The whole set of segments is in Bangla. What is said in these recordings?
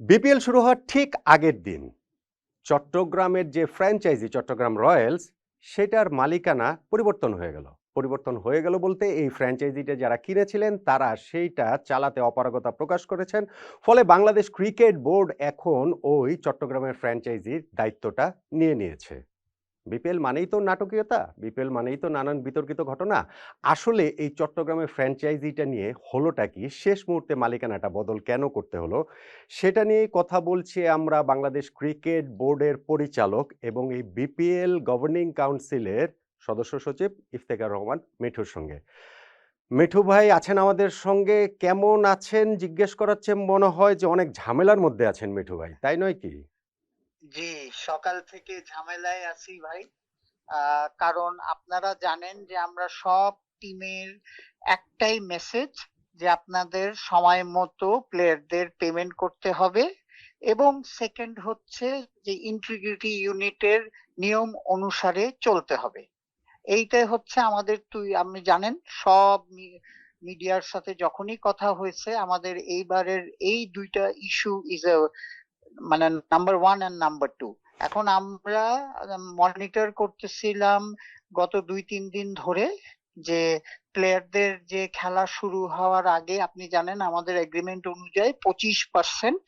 বিপিএল শুরু হওয়ার ঠিক আগের দিন। চট্টগ্রামের যে ফ্র্যাঞ্চাইজি চট্টগ্রাম রয়্যালস সেটার মালিকানা পরিবর্তন হয়ে গেল। পরিবর্তন হয়ে গেল বলতে এই ফ্র্যাঞ্চাইজিটা যারা কিনেছিলেন, তারা সেইটা চালাতে অপারগতা প্রকাশ করেছেন। ফলে বাংলাদেশ ক্রিকেট বোর্ড এখন ওই চট্টগ্রামের ফ্র্যাঞ্চাইজির দায়িত্বটা নিয়ে নিয়েছে। বিপিএল মানেই তো নাটকীয়তা বিপিএল মানেই তো নানান বিতর্কিত ঘটনা। আসলে এই চট্টগ্রামের ফ্র্যাঞ্চাইজিটা নিয়ে হলোটা কি? শেষ মুহূর্তে মালিকানাটা বদল কেন করতে হলো? সেটা নিয়ে কথা বলছি আমরা বাংলাদেশ ক্রিকেট বোর্ডের পরিচালক এবং এই বিপিএল গভর্নিং কাউন্সিলের সদস্য সচিব ইফতেখার রহমান মিঠুর সঙ্গে। মিঠু ভাই, আছেন আমাদের সঙ্গে? কেমন আছেন? জিজ্ঞেস করাচ্ছে মনে হয় যে অনেক ঝামেলার মধ্যে আছেন মিঠু ভাই, তাই নয় কি? জি, সকাল থেকে ঝামেলায় আছি ভাই। কারণ আপনারা জানেন যে আমরা সব টিমের একটাই মেসেজ যে আপনাদের সময় মতো প্লেয়ারদের পেমেন্ট করতে হবে এবং সেকেন্ড হচ্ছে যে ইন্টিগ্রিটি ইউনিটের নিয়ম অনুসারে চলতে হবে। এইটাই হচ্ছে আমাদের তুই, আপনি জানেন সব মিডিয়ার সাথে যখনই কথা হয়েছে আমাদের এইবারের এই দুইটা ইস্যু ইজ মানে number one and number two এখন আমরা মনিটর করতেছিলাম গত দুই তিন দিন ধরে যে প্লেয়ারদের যে খেলা শুরু হওয়ার আগে আপনি জানেন আমাদের এগ্রিমেন্ট অনুযায়ী পঁচিশ পার্সেন্ট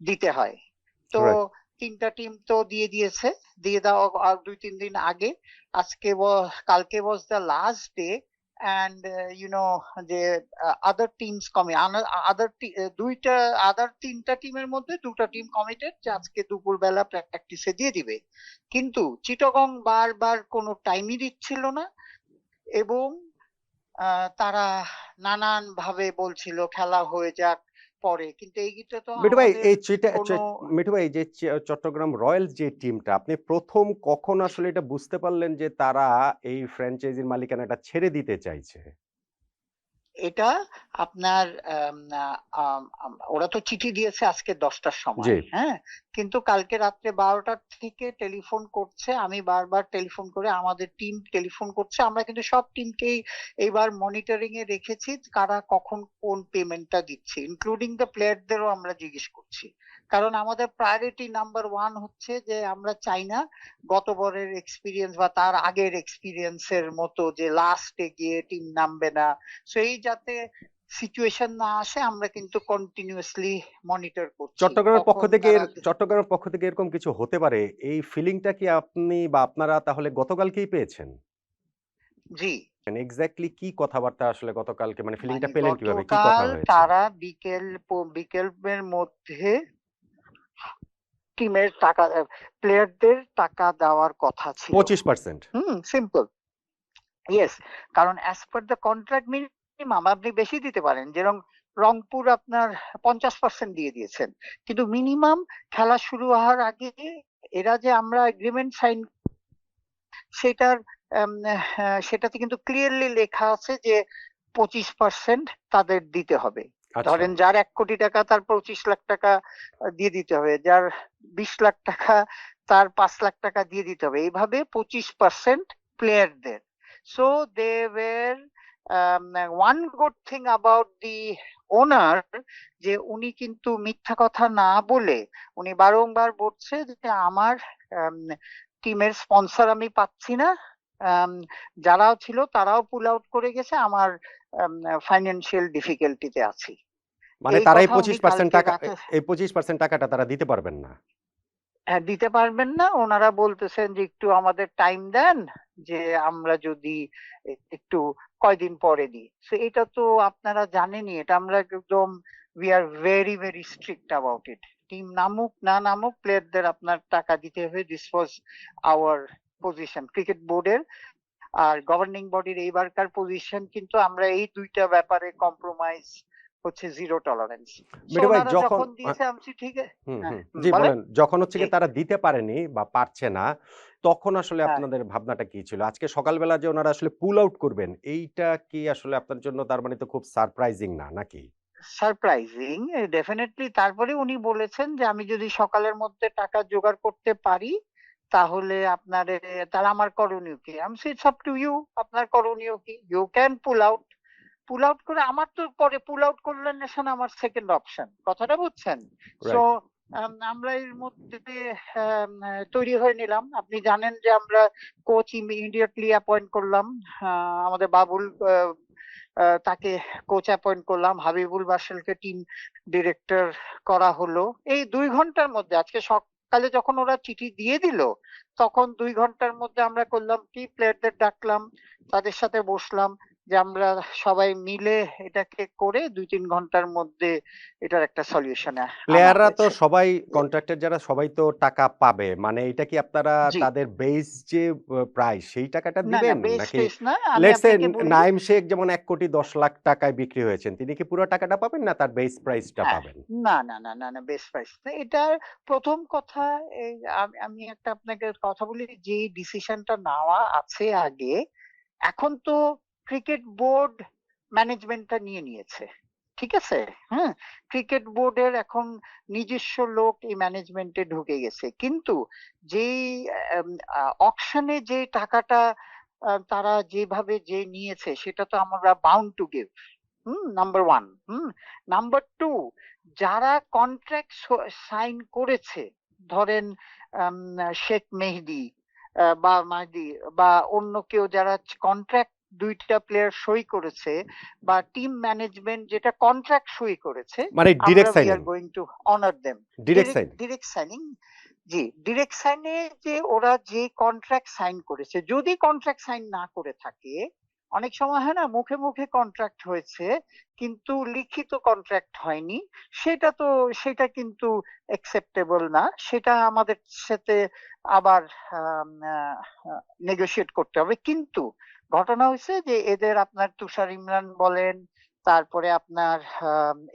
দিতে হয়। তো তিনটা টিম তো দিয়ে দিয়েছে দিয়ে দেওয়া দুই তিন দিন আগে আজকে কালকে was the last day and you know যে আদার টিমস কমে আদার দুইটা আদার তিনটা টিমের মধ্যে দুটো টিম কমিটেড যে আজকে দুপুরবেলা প্র্যাকটিসে দিয়ে দিবে। কিন্তু চিটগং বারবার কোনো টাইমই দিচ্ছিল না এবং তারা নানান ভাবে বলছিল, খেলা হয়ে যাক পরে। কিন্তু এইটা তো মিঠু ভাই এই চিটা কোনো- চে- মিঠু ভাই যে চট্টগ্রাম রয়্যালস যে টিমটা আপনি প্রথম কখন আসলে এটা বুঝতে পারলেন যে তারা এই ফ্র্যাঞ্চাইজির মালিকানাটা ছেড়ে দিতে চাইছে? এটা আপনার ওরা তো চিঠি দিয়েছে আজকে দশটার সময় হ্যাঁ? কিন্তু কালকে রাত্রে বারোটার থেকে টেলিফোন করছে আমি বারবার টেলিফোন করে আমাদের টিম টেলিফোন করছে আমরা কিন্তু সব টিমকেই এইবার মনিটরিং এ রেখেছি কারা কখন কোন পেমেন্টটা দিচ্ছে ইনক্লুডিং দ্য প্লেয়ারদেরও আমরা জিজ্ঞেস করছি। কারণ আমাদের প্রায়োরিটি নাম্বার ওয়ান হচ্ছে যে আমরা চাই না গতবারের এক্সপিরিয়েন্স বা তার আগের এক্সপিরিয়েন্সের মতো যে লাস্টে গিয়ে টিম নামবে না। সেই যাতে সিচুয়েশন না আসে আমরা কিন্তু কন্টিনিউয়াসলি মনিটর করছি। চট্টগ্রামের পক্ষ থেকে চট্টগ্রামের পক্ষ থেকে এরকম কিছু হতে পারে? এই ফিলিংটা কি আপনি বা আপনারা তাহলে গতকালকেই পেয়েছেন? জি। এক্স্যাক্টলি কি কথাবার্তা আসলে গতকালকে? মানে ফিলিংটা মানে পেলেন কীভাবে? কি কথা হয়েছে? তারা বিকেল বিকেলের মধ্যে টিমের টাকা প্লেয়ারদের টাকা দেওয়ার কথা ছিল। পঁচিশ পার্সেন্ট হুম সিম্পল ইয়েস কারণ as per the contract minimum আপনি বেশি দিতে পারেন। যেরকম রংপুর আপনার পঞ্চাশ পার্সেন্ট দিয়ে দিয়েছেন। কিন্তু মিনিমাম খেলা শুরু হওয়ার আগে এরা যে আমরা এগ্রিমেন্ট সাইন সেটার সেটাতে কিন্তু ক্লিয়ারলি লেখা আছে যে পঁচিশ পার্সেন্ট তাদের দিতে হবে। আচ্ছা। ধরেন যার এক কোটি টাকা তার পঁচিশ লাখ টাকা দিয়ে দিতে হবে। যার বিশ লাখ টাকা তার পাঁচ লাখ টাকা দিয়ে দিতে হবে। এইভাবে পঁচিশ পার্সেন্ট প্লেয়ারদের so they were one good thing about the owner যে উনি কিন্তু মিথ্যা কথা না বলে উনি বারংবার বলছে যে আমার টিমের স্পন্সর আমি পাচ্ছি না। আম, যারাও ছিল তারাও পুল আউট করে গেছে আমার ফাইন্যান্সিয়াল ডিফিকাল্টিতে আছি। মানে তারা এই পঁচিশ পার্সেন্ট টাকা এই পঁচিশ পার্সেন্ট টাকাটা তারা দিতে পারবেন না। দিতে পারবেন না। ওনারা বলতেছেন যে, একটু আমাদের টাইম দেন যে, আমরা যদি একটু কয়দিন পরে দিই। তো এটা তো আপনারা জানেনই, এটা আমরা একদম we are very very strict about it team নামুক, না নামুক প্লেয়ারদের আপনার টাকা দিতে হবে। This was our position cricket বোর্ডের আর গভর্নিং বডির এইবারকার পজিশন কিন্তু আমরা এই দুইটা ব্যাপারে কম্প্রোমাইজ হচ্ছে জিরো টলারেন্স যখন- দিয়েছে আমি ঠিক হ্যাঁ, জি বলেন। যখন হচ্ছে তারা দিতে পারেনি বা পারছে না তখন আসলে হ্যাঁ। আপনাদের ভাবনাটা কি ছিল? আজকে সকালবেলা যে ওনারা আসলে পুল আউট করবেন এইটা কি আসলে আপনার জন্য তার মানে তো খুব সারপ্রাইজিং না নাকি? সারপ্রাইজিং ডেফিনেটলি তারপরে উনি বলেছেন যে আমি যদি সকালের মধ্যে টাকা জোগাড় করতে পারি তাহলে আপনার তার আমার করণীয় কি? আমি ইটস আপ টু ইউ আপনার করণীয় কি? You can pull out pull out করে আমার তো পরে পুল আউট করলেন নেশন আমার সেকেন্ড অপশন কথাটা বুঝছেন. সো আমরা এর মধ্যে তৈরি হয়ে নিলাম। আপনি জানেন যে আমরা কোচ ইমিডিয়েটলি অ্যাপয়েন্ট করলাম। আমাদের বাবুল তাকে কোচ অ্যাপয়েন্ট করলাম। হাবিবুল বাসেলকে টিম ডিরেক্টর করা হলো। এই দুই ঘণ্টার মধ্যে আজকে সকালে যখন ওরা চিঠি দিয়ে দিল তখন দুই ঘণ্টার মধ্যে আমরা করলাম কি? প্লেয়ারদের ডাকলাম তাদের সাথে বসলাম। যে আমরা সবাই মিলে এটাকে করে দুই তিন ঘণ্টার মধ্যে এটার একটা সলিউশন প্লেয়াররা তো সবাই কন্ট্রাক্টের যারা সবাই তো টাকা পাবে। মানে এটা কি আপনারা তাদের বেস যে প্রাইস সেই টাকাটা দিবেন? বেস নাকি লেটস সে নাইম শেখ যেমন এক কোটি দশ লাখ টাকায় বিক্রি হয়েছেন তিনি কি পুরো টাকাটা পাবেন না তার বেস প্রাইসটা হ্যাঁ। পাবেন? না না না না না বেস প্রাইস এটার প্রথম কথা আমি একটা আপনাকে কথা বলি যে ডিসিশনটা নেওয়া আছে আগে এখন তো ক্রিকেট বোর্ড ম্যানেজমেন্টটা নিয়ে নিয়েছে। ঠিক আছে? হ্যাঁ ক্রিকেট বোর্ডের এখন নিজস্ব লোক এই ম্যানেজমেন্টে ঢুকে গেছে। কিন্তু যেই অকশনে যে টাকাটা তারা যেভাবে যে নিয়েছে, সেটা তো আমরা bound to give hmm? Number one hmm? Number two যারা কন্ট্রাক্ট সাইন করেছে, ধরেন শেখ মেহেদি বা মাহদি বা অন্য কেউ যারা কন্ট্রাক্ট দুইটা প্লেয়ার সই করেছে বা টিম ম্যানেজমেন্ট যেটা কন্ট্রাক্ট সই করেছে মানে direct we are signing going to honour them direct sign direct signing G direct সাইনে যে ওরা যে কন্ট্রাক্ট সাইন করেছে যদি কন্ট্রাক্ট সাইন না করে থাকে অনেক সময় হয় না মুখে মুখে কন্ট্রাক্ট হয়েছে কিন্তু লিখিত কন্ট্রাক্ট হয়নি সেটা তো সেটা কিন্তু অ্যাকসেপ্টেবল না। সেটা আমাদের সাথে আবার নেগোসিয়েট করতে হবে। কিন্তু ঘটনা হয়েছে যে এদের আপনার তুষার ইমরান বলেন, তারপরে আপনার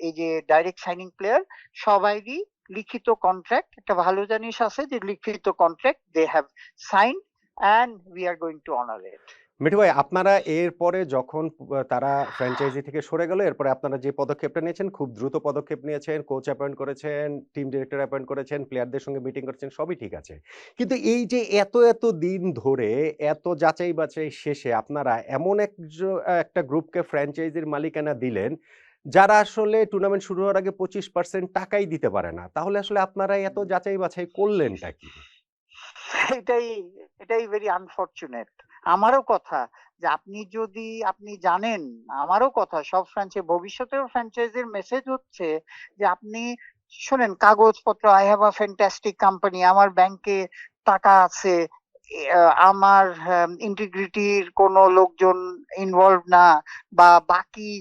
এই যে ডাইরেক্ট সাইনিং প্লেয়ার সবাইরই লিখিত কন্ট্রাক্ট একটা ভালো জিনিস আছে যে লিখিত contract they have sign and we are going to honour it Mithu ভাই, আপনারা এরপরে যখন তারা ফ্র্যাঞ্চাইজি থেকে সরে গেল, এরপরে আপনারা যে পদক্ষেপটা নিয়েছেন, খুব দ্রুত পদক্ষেপ নিয়েছেন কোচ অ্যাপয়েন্ট করেছেন টিম ডিরেক্টর অ্যাপয়েন্ট করেছেন প্লেয়ারদের সঙ্গে মিটিং করেছেন, সবই ঠিক আছে। কিন্তু এই যে এত এত দিন ধরে, এত যাচাই বাছাই শেষে আপনারা এমন এক একটা গ্রুপকে ফ্র্যাঞ্চাইজির মালিকানা দিলেন, যারা আসলে টুর্নামেন্ট শুরু হওয়ার আগে পঁচিশ পার্সেন্ট টাকাই দিতে পারে না, তাহলে আসলে আপনারা এত যাচাই বাছাই করলেনটা কি এটাই এটাই ভেরি আনফরচুনেট আমারও কথা যে আপনি যদি, আপনি জানেন, আমারও কথা, সব ফ্র্যাঞ্চাইজ ভবিষ্যতেও ফ্র্যাঞ্চাইজির মেসেজ হচ্ছে যে আপনি শোনেন, কাগজপত্র I have a fantastic company আমার ব্যাংকে টাকা আছে আমার ইন্টিগ্রিটির কোনো লোকজন ইনভলভ না, বা বাকি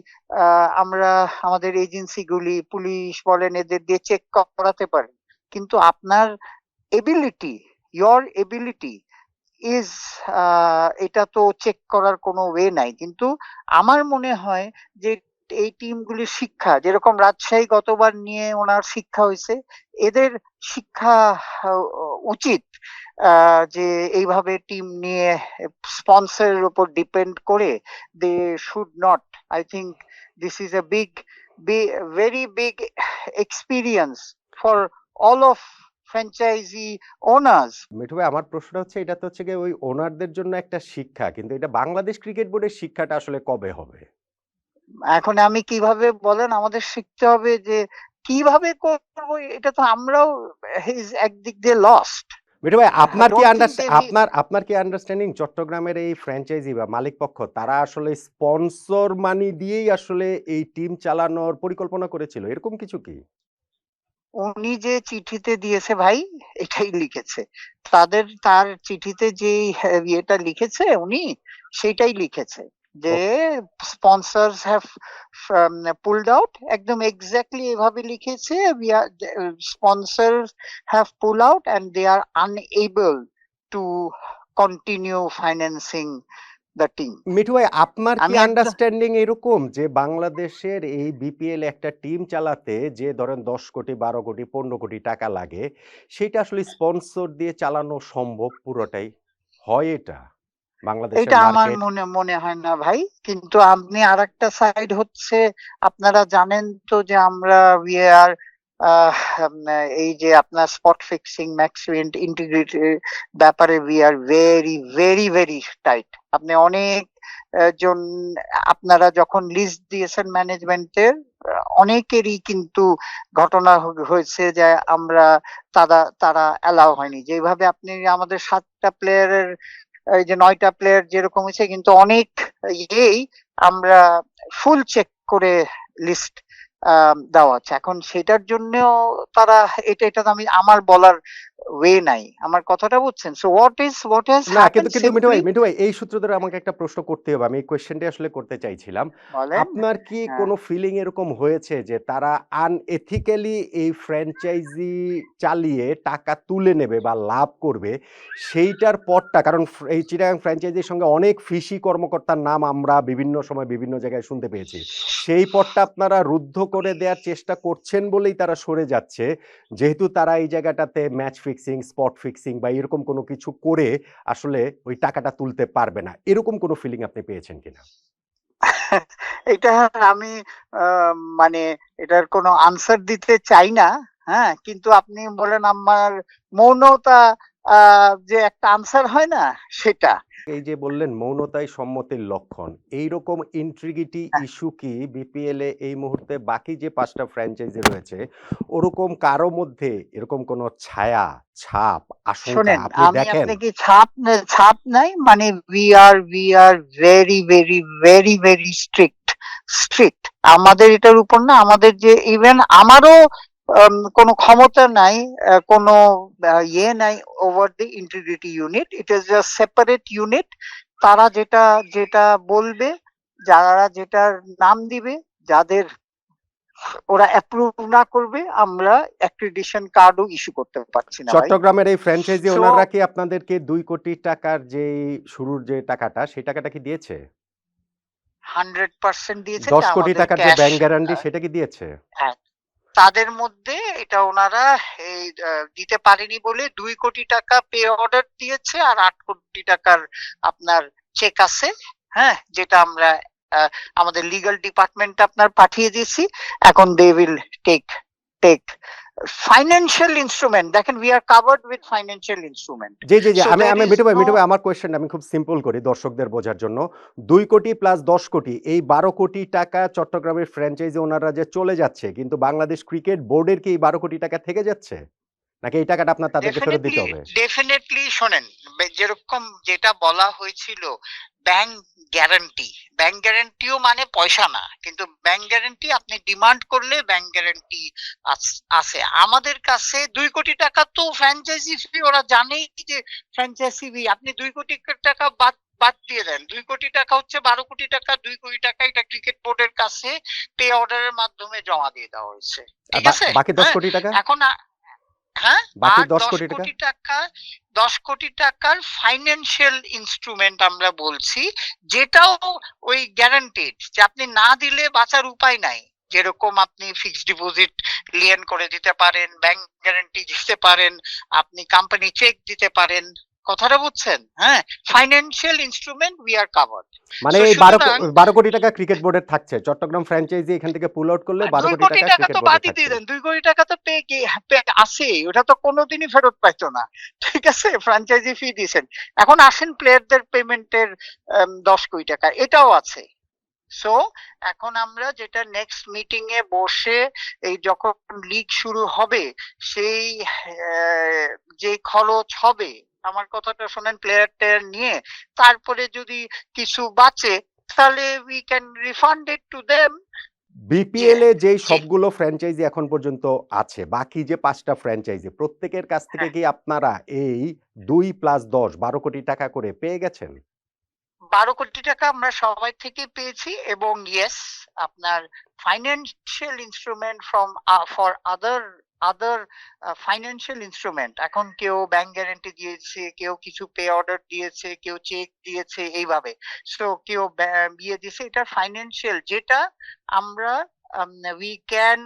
আমরা, আমাদের এজেন্সিগুলি পুলিশ বলেন, এদের দিয়ে চেক করাতে পারি। কিন্তু আপনার এবিলিটি ইয়োর এবিলিটি ইজ এটা তো চেক করার কোনো ওয়ে নাই। কিন্তু আমার মনে হয় যে এই টিমগুলির শিক্ষা, যেরকম রাজশাহী গতবার নিয়ে ওনার শিক্ষা হয়েছে, এদের শিক্ষা উচিত যে এইভাবে টিম নিয়ে স্পন্সরের উপর ডিপেন্ড করে they should not I think this is a big very big experience for all of franchise owners Mithu ভাই আমার প্রশ্নটা হচ্ছে এটা তো হচ্ছে গিয়ে ওই ওনারদের জন্য একটা শিক্ষা কিন্তু এটা বাংলাদেশ ক্রিকেট বোর্ডের শিক্ষাটা আসলে কবে হবে? এখন আমি কীভাবে বলেন আমাদের শিখতে হবে যে কীভাবে করব এটা তো আমরাও একদিক দিয়ে লস্ট মিঠু ভাই আপনার কি আপনার আপনার কি আন্ডারস্ট্যান্ডিং চট্টগ্রামের এই ফ্র্যাঞ্চাইজি বা মালিক পক্ষ তারা আসলে স্পন্সর মানি দিয়েই আসলে এই টিম চালানোর পরিকল্পনা করেছিল? এরকম কিছু কি? উনি যে চিঠিতে দিয়েছে ভাই এটাই লিখেছে। তাদের তার চিঠিতে যে ইয়েটা লিখেছে উনি সেটাই লিখেছে যে স্পন্সরস হ্যাভ পুলড আউট একদম এক্স্যাক্টলি এভাবে লিখেছে sponsors have pull out and they are unable to continue financing the team Mithu ভাই আপনার কি আন্ডারস্ট্যান্ডিং এরকম যে বাংলাদেশের এই বিপিএল একটা টিম চালাতে যে ধরেন দশ কোটি বারো কোটি পনেরো কোটি টাকা লাগে সেটা আসলে স্পন্সর দিয়ে চালানো সম্ভব পুরোটাই? হয় এটা? বাংলাদেশের এটা আমার মনে মনে হয় না ভাই কিন্তু আপনি আরেকটা সাইড হচ্ছে আপনারা জানেন তো যে আমরা উই আর এই যে আপনার স্পট ফিক্সিং ম্যাক্সিমেন্ট ইন্টিগ্রিটি ব্যাপারে we are very very very tight আপনি অনেক জন, আপনারা যখন লিস্ট দিয়েছেন ম্যানেজমেন্টের অনেকেরই কিন্তু ঘটনা হয়েছে যে আমরা তারা তারা অ্যালাউ হয়নি। যেভাবে আপনি আমাদের সাতটা প্লেয়ারের এই যে নয়টা প্লেয়ার যেরকম হয়েছে, কিন্তু অনেক ইয়েই আমরা ফুল চেক করে লিস্ট দেওয়া আছে। এখন সেটার জন্যও তারা এটা এটা তো আমি আমার বলার ওয়ে নাই। আমার কথাটা বুঝছেন? So what is what has না কিন্তু কিন্তু মিঠু ভাই মিঠু ভাই এই সূত্র ধরে আমাকে একটা প্রশ্ন করতে হবে। আমি এই কোয়েশ্চেনটি আসলে করতে চাইছিলাম। আপনার কি হ্যাঁ। কোনো ফিলিং এরকম হয়েছে যে তারা আনএথিক্যালি এই ফ্র্যাঞ্চাইজি চালিয়ে টাকা তুলে নেবে বা লাভ করবে? সেইটার পরটা কারণ এই চিটাগাং ফ্র্যাঞ্চাইজির সঙ্গে অনেক ফিশি কর্মকর্তার নাম আমরা বিভিন্ন সময় বিভিন্ন জায়গায় শুনতে পেয়েছি। সেই পথটা আপনারা রুদ্ধ করে দেওয়ার চেষ্টা করছেন বলেই তারা সরে যাচ্ছে। যেহেতু তারা এই জায়গাটাতে ম্যাচ ফিক্সিং স্পট ফিক্সিং বা এরকম কোনো কিছু করে আসলে ওই টাকাটা তুলতে পারবে না। এরকম কোনো ফিলিং আপনি পেয়েছেন কিনা? এটা আমি মানে এটার কোনো আনসার দিতে চাই না হ্যাঁ? কিন্তু আপনি বলেন আমার মৌনতা যে একটা আনসার হয় না সেটা। এই যে বললেন মৌনতাই সম্মতির লক্ষণ এইরকম ইন্ট্রিগিটি হ্যাঁ। ইস্যু কি বিপিএল এ এই মুহূর্তে বাকি যে পাঁচটা ফ্র্যাঞ্চাইজি রয়েছে ওরকম কারও মধ্যে এরকম কোনো ছায়া ছাপ আসলে আপনি আমি দেখেন? আপনাকে ছাপ ছাপ নাই? মানে we are we are very very very very strict strict আমাদের এটার উপর না আমাদের যে ইভেন আমারও কোনো ক্ষমতা নাই কোনো ইয়ে নাই over the integrity unit it is a separate unit তারা যেটা যেটা বলবে যারা যেটার নাম দিবে যাদের ওরা অ্যাপ্রুভ না করবে আমরা অ্যাক্রিডিশন কার্ডও ইস্যু করতে পারছি না চট্টগ্রামের এই ফ্র্যাঞ্চাইজি So- ওনারা কি আপনাদেরকে দুই কোটি টাকার যে শুরুর যে টাকাটা সেই টাকাটা কি দিয়েছে? হান্ড্রেড পার্সেন্ট দিয়েছে দশ কোটি টাকার যে ব্যাংক গ্যারান্টি সেটা কি দিয়েছে? তাদের মধ্যে এটা ওনারা এই দিতে পারেনি বলে দুই কোটি টাকা পে অর্ডার দিয়েছে আর আট কোটি টাকার আপনার চেক আছে হ্যাঁ যেটা আমরা আমাদের লিগাল ডিপার্টমেন্ট আপনার পাঠিয়ে দিয়েছি। এখন they will take take financial instrument দেখেন we are covered with financial instrument জি জি জি আমি আমি মিটু ভাই মিটু ভাই আমার কোয়েশ্চেন আমি খুব সিম্পল করি দর্শকদের বোঝার জন্য। দুই কোটি প্লাস দশ কোটি এই বারো কোটি টাকা চট্টগ্রামের ফ্র্যাঞ্চাইজি ওনারা যে চলে যাচ্ছে কিন্তু বাংলাদেশ ক্রিকেট বোর্ডের কি এই বারো কোটি টাকা থেকে যাচ্ছে? নাকি এই টাকাটা আপনার তাদেরকে ফেরত দিতে হবে? ডেফিনেটলি শোনেন যেরকম যেটা বলা হয়েছিল ব্যাংক গ্যারান্টি ব্যাংক গ্যারান্টিও মানে পয়সা না কিন্তু ব্যাংক গ্যারান্টি আপনি ডিমান্ড করলে ব্যাংক গ্যারান্টি আছে আমাদের কাছে দুই কোটি টাকা তো ফ্র্যাঞ্চাইজি ফি ওরা জানেই যে ফ্র্যাঞ্চাইজি ফি আপনি দুই কোটি টাকা বাদ বাদ দিয়ে দেন। দুই কোটি টাকা হচ্ছে বারো কোটি টাকা দুই কোটি টাকা এটা ক্রিকেট বোর্ডের কাছে পে অর্ডারের মাধ্যমে জমা দিয়ে দেওয়া হয়েছে। ঠিক আছে? বাকি দশ হ্যাঁ, কোটি টাকা? এখন হ্যাঁ? বাকি আর 10 দশ কোটি টাকা? কোটি টাকা দশ কোটি টাকার ফাইন্যান্সিয়াল ইনস্ট্রুমেন্ট আমরা বলছি যেটাও ওই গ্যারান্টিড যে আপনি না দিলে বাঁচার উপায় নাই। যেরকম আপনি ফিক্সড ডিপোজিট লিয়েন করে দিতে পারেন ব্যাংক গ্যারান্টি দিতে পারেন আপনি কোম্পানি চেক দিতে পারেন। কথাটা বুঝছেন? হ্যাঁ financial instrument we are covered মানে এই বারো সুতরাং- বারো কোটি টাকা ক্রিকেট বোর্ডের থাকছে। চট্টগ্রাম ফ্র্যাঞ্চাইজি এখান থেকে পুল আউট করলে বারো দুই কোটি কোটি টাকা ক্রিকেট তো বোর্ডের বাদই দিয়ে দেন। দুই কোটি টাকা তো পে কি আছে। ওটা তো কোনোদিনই ফেরত পাইতো না। ঠিক আছে? ফ্র্যাঞ্চাইজি ফি দিয়েছেন। এখন আসেন প্লেয়ারদের পেমেন্টের দশ কোটি টাকা। এটাও আছে। সো এখন আমরা যেটা নেক্সট মিটিং এ বসে এই যখন লিগ শুরু হবে সেই যে খরচ হবে আমার কথাটা শোনেন প্লেয়ার টেয়ার নিয়ে তারপরে যদি কিছু বাঁচে তাহলে we can refund it to them BPL এ যেই সবগুলো ফ্র্যাঞ্চাইজি এখন পর্যন্ত আছে বাকি যে পাঁচটা ফ্র্যাঞ্চাইজি প্রত্যেকের কাছ থেকে হ্যাঁ। কি আপনারা এই দুই প্লাস দশ বারো কোটি টাকা করে পেয়ে গেছেন বারো কোটি টাকা আমরা সবাই থেকে পেয়েছি এবং ইয়েস আপনার financial instrument from for other other financial instrument এখন কেউ ব্যাংক গ্যারান্টি দিয়েছে, কেউ কিছু পে অর্ডার দিয়েছে, কেউ চেক দিয়েছে এইভাবে। সো কেউ ব্যা- দিয়েছে, এটা ফাইন্যান্সিয়াল যেটা আমরা উই ক্যান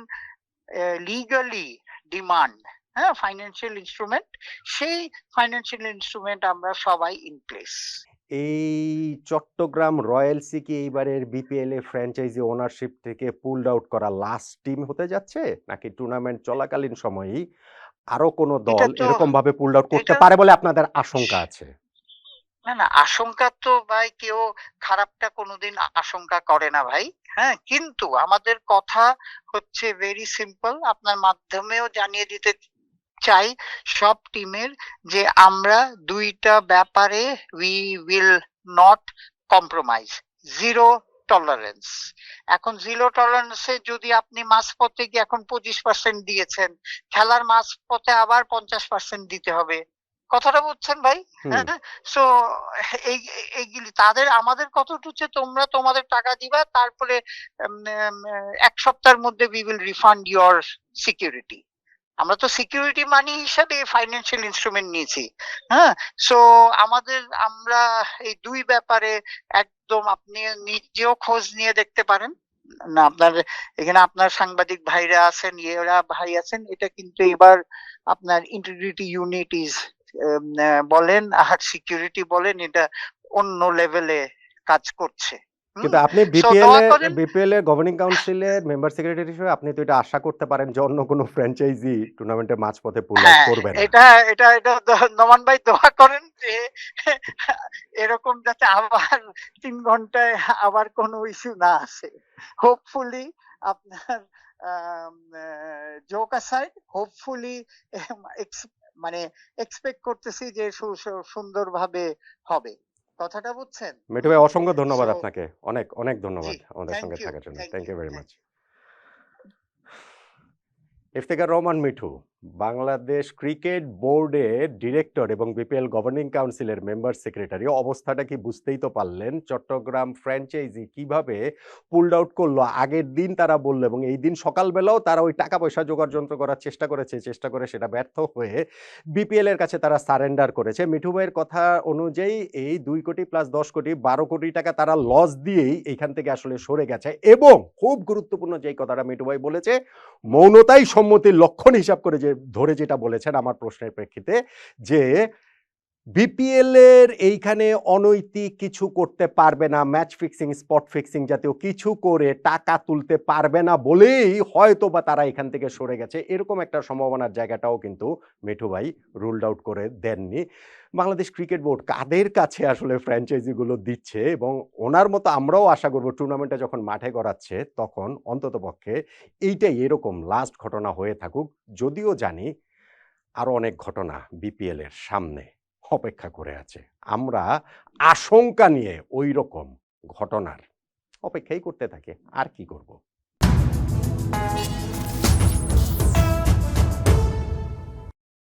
লিগালি ডিমান্ড হ্যাঁ ফাইন্যান্সিয়াল ইনস্ট্রুমেন্ট সেই ফাইন্যান্সিয়াল ইনস্ট্রুমেন্ট আমরা সবাই ইন প্লেস এই চট্টগ্রাম রয়্যালসি কি এইবারের বিপিএল এ ফ্র্যাঞ্চাইজি ওনারশিপ থেকে পুলড আউট করা লাস্ট টিম হতে যাচ্ছে? নাকি টুর্নামেন্ট চলাকালীন সময়েই আরও কোনো দল এরকম ভাবে পুলড আউট করতে পারে বলে আপনাদের আশঙ্কা আছে? না না আশঙ্কা তো ভাই কেউ খারাপটা কোনোদিন আশঙ্কা করে না ভাই। হ্যাঁ কিন্তু আমাদের কথা হচ্ছে ভেরি সিম্পল আপনার মাধ্যমেও জানিয়ে দিতে চাই সব টিমের যে আমরা দুইটা ব্যাপারে we will not compromise zero tolerance এখন জিরো টলারেন্সে যদি আপনি মাঝপথে গিয়ে এখন পঁচিশ পার্সেন্ট দিয়েছেন খেলার মাঝপথে আবার পঞ্চাশ পার্সেন্ট দিতে হবে। কথাটা বুঝছেন ভাই? সো এই এই- এইগুলি তাদের আমাদের কথা হচ্ছে তোমরা তোমাদের টাকা দিবা তারপরে এক সপ্তাহের মধ্যে we will refund your security আমরা তো সিকিউরিটি মানি হিসাবে ফাইন্যান্সিয়াল ইনস্ট্রুমেন্ট নিয়েছি হ্যাঁ সো আমাদের, আমরা এই দুই ব্যাপারে একদম আপনি নিজেও খোঁজ নিয়ে দেখতে পারেন না, আপনার, এখানে আপনার সাংবাদিক ভাইরা আছেন, ইয়েরা ভাই আছেন, এটা কিন্তু এবার আপনার ইন্টিগ্রিটি ইউনিট ইজ বলেন আর সিকিউরিটি বলেন, এটা অন্য লেভেলে কাজ করছে? কিন্তু আপনি বিপিএল এ বিপিএল এর গভর্নিং কাউন্সিলের মেম্বার সেক্রেটারি হিসেবে আপনি তো এটা আশা করতে পারেন যে অন্য কোনো ফ্র্যাঞ্চাইজি টুর্নামেন্টের মাঝপথে পুল আউট হ্যাঁ করবে না। এটা এটা এটা নমান ভাই দোয়া করেন যে এরকম যাতে আবার তিন ঘন্টায় আবার কোনো ইস্যু না আসে। হোপফুলি আপনার জোক সাইড হোপফুলি মানে এক্সপেক্ট করতেছি যে সুন্দরভাবে হবে। কথাটা বুঝছেন? মিঠু ভাই অসংখ্য ধন্যবাদ আপনাকে। অনেক অনেক ধন্যবাদ আমাদের সঙ্গে থাকার জন্য। Thank you very much Iftekhar Rahman Mithu. Bangladesh cricket বোর্ডের ডিরেক্টর এবং বিপিএল গভর্নিং কাউন্সিলের মেম্বার সেক্রেটারি অবস্থাটা কি বুঝতেই তো পারলেন? চট্টগ্রাম ফ্র্যাঞ্চাইজি কীভাবে পুলড আউট করল? আগের দিন তারা বলল এবং এই দিন সকালবেলাও তারা ওই টাকা পয়সা জোগাড় যন্ত্র করার চেষ্টা করেছে, চেষ্টা করে সেটা ব্যর্থ হয়ে বিপিএল এর কাছে তারা সারেন্ডার করেছে। মিঠু ভাইয়ের কথা অনুযায়ী এই দুই কোটি প্লাস দশ কোটি, বারো কোটি টাকা তারা লস দিয়েই এইখান থেকে আসলে সরে গেছে এবং খুব গুরুত্বপূর্ণ যেই কথাটা মিঠু ভাই বলেছে, মৌনতাই সম্মতির লক্ষণ হিসাব করে যে ধরে যেটা বলেছেন আমার প্রশ্নের প্রেক্ষিতে যে বিপিএল এর এইখানে অনৈতিক কিছু করতে পারবে না ম্যাচ ফিক্সিং স্পট ফিক্সিং জাতীয় কিছু করে টাকা তুলতে পারবে না বলেই হয়তো বা তারা এখান থেকে সরে গেছে। এরকম একটা সম্ভাবনার জায়গাটাও কিন্তু মিঠু ভাই রুলড আউট করে দেননি। বাংলাদেশ ক্রিকেট বোর্ড কাদের কাছে আসলে ফ্র্যাঞ্চাইজিগুলো দিচ্ছে এবং ওনার মতো আমরাও আশা করব টুর্নামেন্টটা যখন মাঠে গড়াচ্ছে তখন অন্ততপক্ষে এইটাই এরকম লাস্ট ঘটনা হয়ে থাকুক। যদিও জানি আরও অনেক ঘটনা বিপিএল এর সামনে। অপেক্ষা করে আছে। আমরা আশঙ্কা নিয়ে ওই রকম ঘটনার অপেক্ষাই করতে থাকে। আর কি করব?